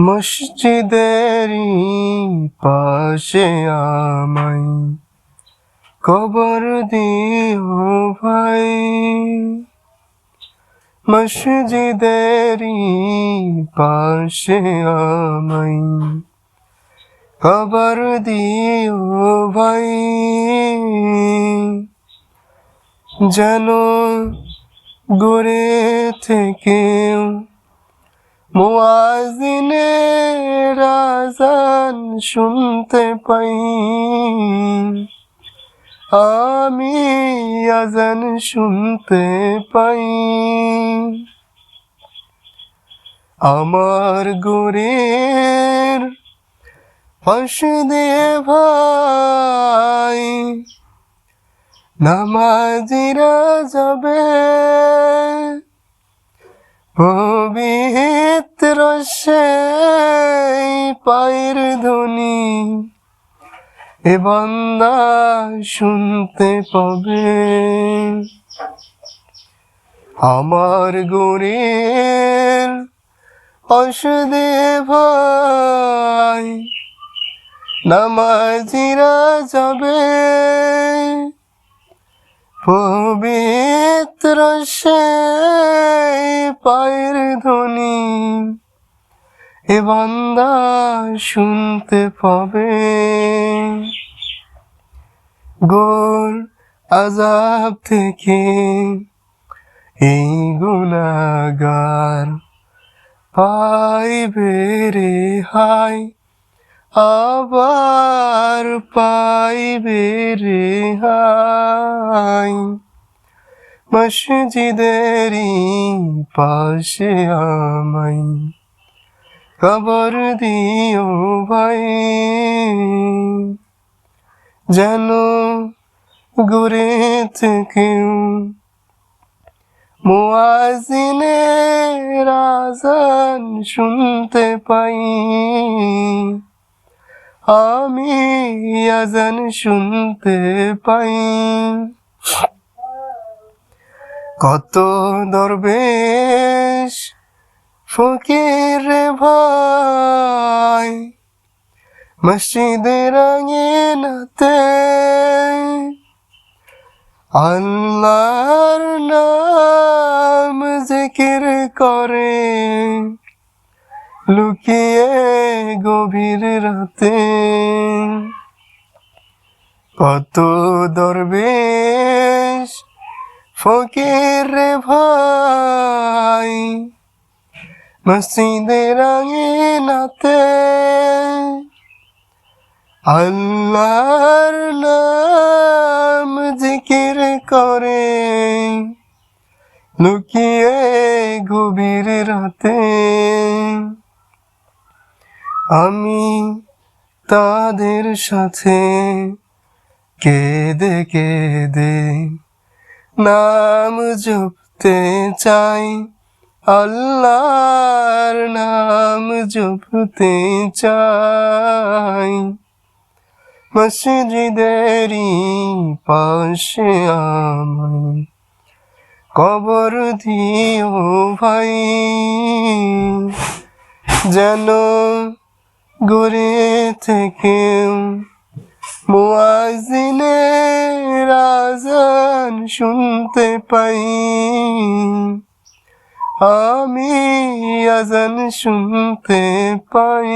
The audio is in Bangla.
মসজিদেরই পাশে আমায় কবর দিও ভাই। মসজিদেরই পাশে আমায় কবর দিও ভাই। যেন গড়ে থেকেও মুয়াজিনের আজান শুনতে পাই। আমি আজান শুনতে পাই। আমার গুরের পাশ ভাই নামাজিরা যাবে পবিত্র সেই পায়ের ধ্বনি এ বান্দা শুনতে পাবে। আমার গুরের অসদে ভাই নামাজিরা যাবে। পবিত্র সে পায়ের ধ্বনি। এ বান্দা শুনতে পাবে। গোর আজাব থেকে এই গুণাগার পাইবে রে হাই আবার পাইবে রে হাই মসজিদেরই পাশে আমায় কবর দিও ভাই। যেন ঘুরে থেকেও মুয়াজিনের আজান শুনতে পাই। আমি আজান শুনতে পাই। কত দরবেশ ফকির ভাই মসজিদের আঙিনাতে। আল্লাহর নাম জিকির করে। লুকিয়ে গভীর রাতে কত দরবেশ ফকির রে ভাই, মসজিদের নাতে আল্লাহর নাম জিকির করে, লুকিয়ে গভীর রাতে। আমি তাদের সাথে কেঁদে কেঁদে নাম জপতে চাই, আল্লাহর নাম জপতে চাই। মসজিদেরই পাশে আমায় কবর দিও ভাই, যেন গড়ে থেকে মুয়াজিনে আজান শুনতে পাই। আমি আজান শুনতে পাই।